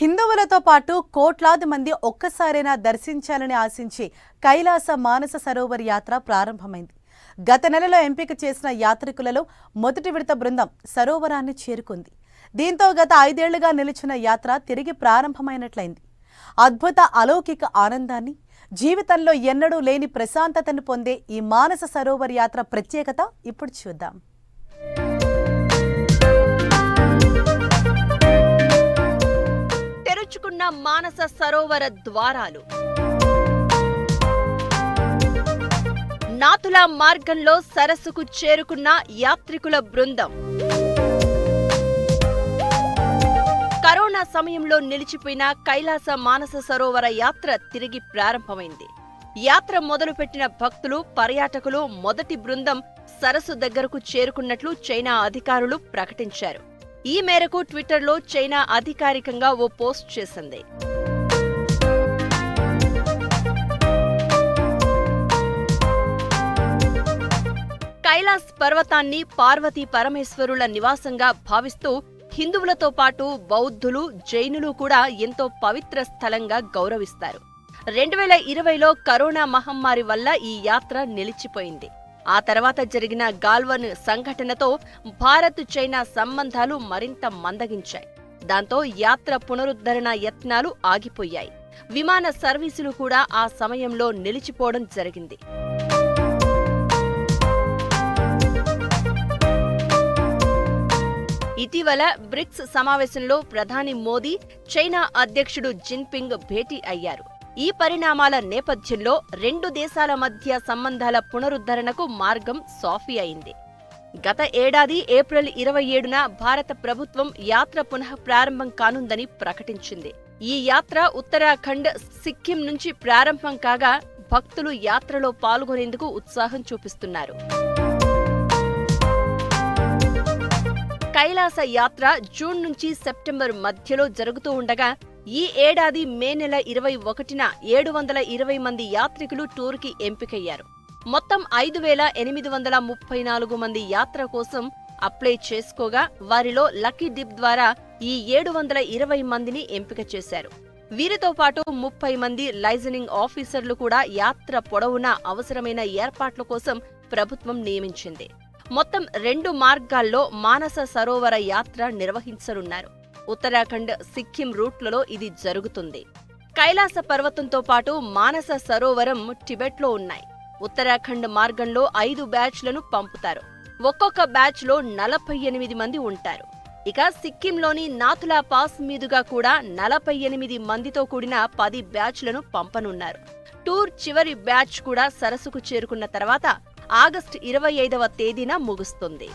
హిందువులతో పాటు కోట్లాది మంది ఒక్కసారైనా దర్శించాలని ఆశించి కైలాస మానస సరోవర్ యాత్ర ప్రారంభమైంది. గత నెలలో ఎంపిక చేసిన యాత్రికులలో మొదటి విడత బృందం సరోవరాన్ని చేరుకుంది. దీంతో గత ఐదేళ్ళుగా నిలిచిన యాత్ర తిరిగి ప్రారంభమైనట్లయింది. అద్భుత అలౌకిక ఆనందాన్ని జీవితంలో ఎన్నడూ లేని ప్రశాంతతను పొందే ఈ మానస సరోవర్ యాత్ర ప్రత్యేకత ఇప్పుడు చూద్దాం. ఉన్న మానస సరోవర ద్వారాలు. నాతుల మార్గంలో సరస్సుకు చేరుకున్న యాత్రికుల బృందం. కరోనా సమయంలో నిలిచిపోయిన కైలాస మానస సరోవర యాత్ర తిరిగి ప్రారంభమైంది. యాత్ర మొదలుపెట్టిన భక్తులు పర్యాటకులు మొదటి బృందం సరస్సు దగ్గరకు చేరుకున్నట్లు చైనా అధికారులు ప్రకటించారు. ఈ మేరకు ట్విట్టర్లో చైనా అధికారికంగా ఓ పోస్ట్ చేసింది. కైలాస్ పర్వతాన్ని పార్వతీ పరమేశ్వరుల నివాసంగా భావిస్తూ హిందువులతో పాటు బౌద్ధులు జైనులు కూడా ఎంతో పవిత్ర స్థలంగా గౌరవిస్తారు. రెండు వేల ఇరవైలో కరోనా మహమ్మారి వల్ల ఈ యాత్ర నిలిచిపోయింది. ఆ తర్వాత జరిగిన గాల్వన్ సంఘటనతో భారత్ చైనా సంబంధాలు మరింత మందగించాయి. దాంతో యాత్ర పునరుద్ధరణ యత్నాలు ఆగిపోయాయి. విమాన సర్వీసులు కూడా ఆ సమయంలో నిలిచిపోవడం జరిగింది. ఇటీవల బ్రిక్స్ సమావేశంలో ప్రధాని మోదీ చైనా అధ్యక్షుడు జిన్పింగ్ భేటీ అయ్యారు. ఈ పరిణామాల నేపథ్యంలో రెండు దేశాల మధ్య సంబంధాల పునరుద్ధరణకు మార్గం సాఫీ అయింది. గత ఏడాది ఏప్రిల్ ఇరవై ఏడున భారత ప్రభుత్వం యాత్ర పునః ప్రారంభం కానుందని ప్రకటించింది. ఈ యాత్ర ఉత్తరాఖండ్ సిక్కిం నుంచి ప్రారంభం కాగా భక్తులు యాత్రలో పాల్గొనేందుకు ఉత్సాహం చూపిస్తున్నారు. కైలాస యాత్ర జూన్ నుంచి సెప్టెంబర్ మధ్యలో జరుగుతూ ఉండగా ఈ ఏడాది మే నెల ఇరవై ఒకటిన ఏడు వందల ఇరవై మంది యాత్రికులు టూర్కి ఎంపికయ్యారు. మొత్తం ఐదు వేల ఎనిమిది వందల ముప్పై నాలుగు మంది యాత్ర కోసం అప్లై చేసుకోగా వారిలో లక్కీ డిప్ ద్వారా ఈ ఏడు వందల ఇరవై మందిని ఎంపిక చేశారు. వీరితో పాటు ముప్పై మంది లైజనింగ్ ఆఫీసర్లు కూడా యాత్ర పొడవునా అవసరమైన ఏర్పాట్ల కోసం ప్రభుత్వం నియమించింది. మొత్తం రెండు మార్గాల్లో మానస సరోవర యాత్ర నిర్వహించనున్నారు. ఉత్తరాఖండ్ సిక్కిం రూట్లలో ఇది జరుగుతుంది. కైలాస పర్వతంతో పాటు మానస సరోవరం టిబెట్లో ఉన్నాయి. ఉత్తరాఖండ్ మార్గంలో ఐదు బ్యాచ్లను పంపుతారు. ఒక్కొక్క బ్యాచ్లో నలభై ఎనిమిది మంది ఉంటారు. ఇక సిక్కింలోని నాథులా పాస్ మీదుగా కూడా నలభై ఎనిమిది మందితో కూడిన పది బ్యాచ్లను పంపనున్నారు. టూర్ చివరి బ్యాచ్ కూడా సరస్సుకు చేరుకున్న తర్వాత ఆగస్టు ఇరవై ఐదవ తేదీన ముగుస్తుంది.